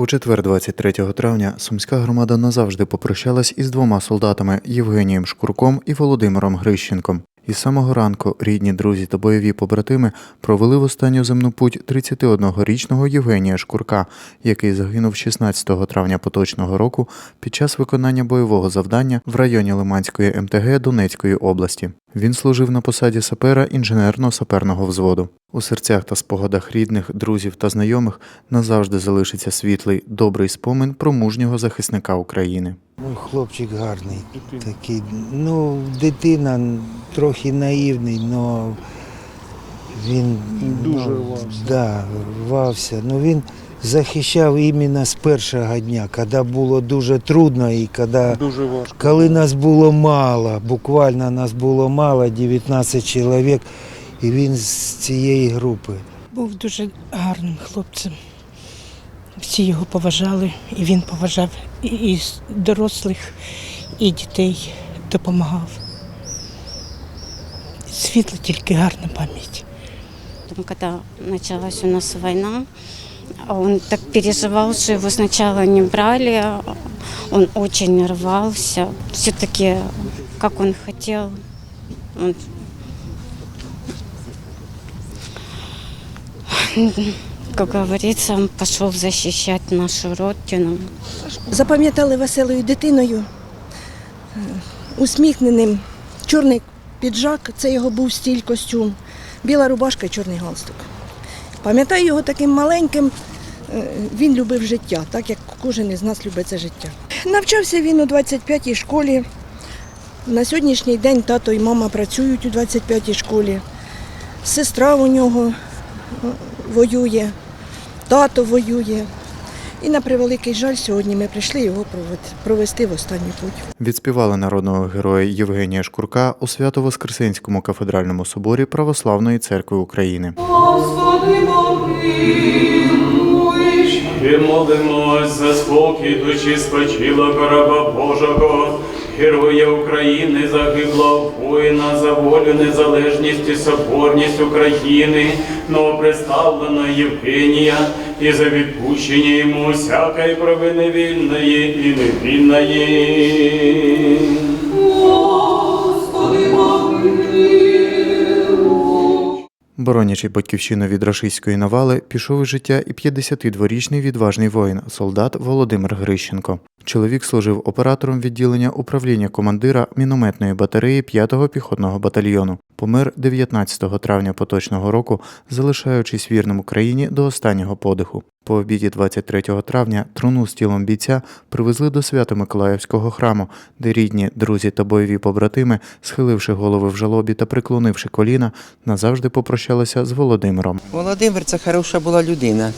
У четвер, 23 травня, сумська громада назавжди попрощалась із двома солдатами Євгенієм Шкурком і Володимиром Грищенком. Із самого ранку рідні, друзі та бойові побратими провели в останню земну путь 31-річного Євгенія Шкурка, який загинув 16 травня поточного року під час виконання бойового завдання в районі Лиманської МТГ Донецької області. Він служив на посаді сапера інженерно-саперного взводу. У серцях та спогадах рідних, друзів та знайомих назавжди залишиться світлий, добрий спомин про мужнього захисника України. Ну, хлопчик гарний. Такий, ну, дитина трохи наївний, але він Дуже ну, рвався. Да, рвався. Ну, він захищав іменно з першого дня, коли було дуже трудно і коли, Дуже важко. коли нас було мало, буквально нас було мало, 19 чоловік, і він з цієї групи. Був дуже гарним хлопцем. Всі його поважали, і він поважав і, і дорослих, і дітей допомагав. Світла тільки гарна пам'ять. Потом, когда началась у нас война, он так переживал, что его сначала не брали, он очень рвался. Все-таки, как он хотел, он как говорится, он пошел защищать нашу родину. запам'ятали веселою дитиною, е, усміхненим. Чорний піджак це його був стіль костюм, біла рубашка і чорний галстук. Пам'ятаю його таким маленьким, е, він любив життя, так як кожен із нас любить це життя. Навчався він у 25-й школі. На сьогоднішній день тато і мама працюють у 25-й школі. Сестра у нього е, воює, тато воює. І на превеликий жаль, сьогодні ми прийшли його провести в останній путь. Відспівали народного героя Євгенія Шкурка у Свято-Воскресенському кафедральному соборі Православної церкви України. І молимось за спокій душі спочила короба Божого, героя України, загиблого воїна за волю, незалежність і соборність України, новоприставлена Євгенія, і за відпущення йому всякої провини вільної і невільної. Боронячи батьківщину від рашистської навали, пішов із життя і 52-річний відважний воїн, солдат Володимир Грищенко. Чоловік служив оператором відділення управління командира мінометної батареї 5-го піхотного батальйону. Помер 19 травня поточного року, залишаючись вірним Україні до останнього подиху. По обіді 23 травня труну з тілом бійця привезли до Свято-Миколаївського храму, де рідні, друзі та бойові побратими, схиливши голови в жалобі та приклонивши коліна, назавжди попрощалися з Володимиром. Володимир це хороша була людина.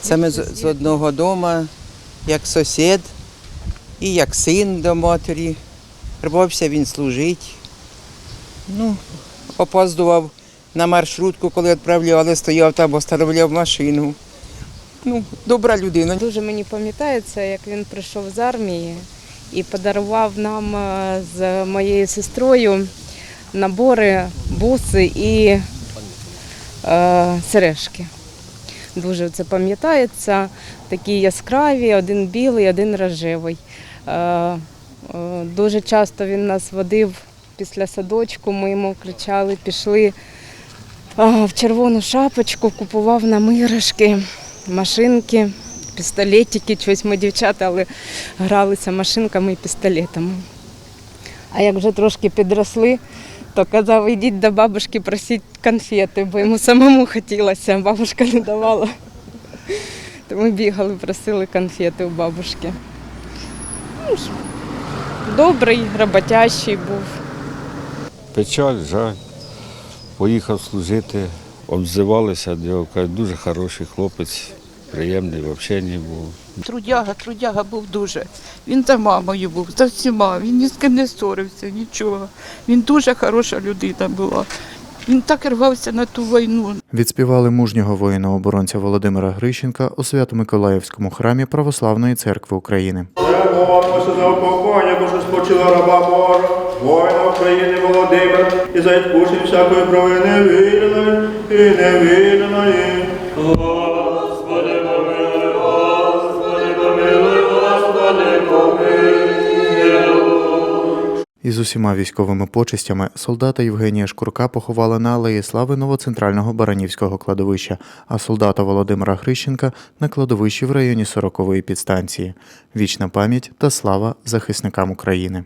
Це ми з, одного дому, як сусід і як син до матері. Рвався він служить. Ну, опоздував на маршрутку, коли відправляли, стояв там, остановляв машину. Ну, добра людина. Дуже мені пам'ятається, як він прийшов з армії і подарував нам е, з моєю сестрою набори, буси і е, сережки. Дуже це пам'ятається. Такі яскраві, один білий, один рожевий. Е, е, дуже часто він нас водив після садочку, ми йому кричали, пішли в червону шапочку, купував нам іграшки, машинки, пістолетики. Щось ми дівчата, але гралися машинками і пістолетами. А як вже трошки підросли, то казав, ідіть до бабушки, просіть конфети, бо йому самому хотілося, бабушка не давала. То ми бігали, просили конфети у бабушки. Ну, Добрий, роботящий був. Печаль, жаль. Поїхав служити, обзивалися до нього, кажуть, дуже хороший хлопець, приємний в общенні був. Трудяга, трудяга був дуже. Він за мамою був, за всіма. Він ні з ким не ссорився, нічого. Він дуже хороша людина була. Він так рвався на ту війну. Відспівали мужнього воїна-оборонця Володимира Грищенка у Свято-Миколаївському храмі Православної церкви України. Молимося за упокоєння, бо спочила раба Божа, воїн України Володимир, і за відпущення всякої провини невірної і невірної. Господи, помилуй, Господи, помилуй, Господи, помилуй. Із усіма військовими почистями солдата Євгенія Шкурка поховали на алеї слави новоцентрального баранівського кладовища, а солдата Володимира Хрищенка на кладовищі в районі 40-ї підстанції. Вічна пам'ять та слава захисникам України.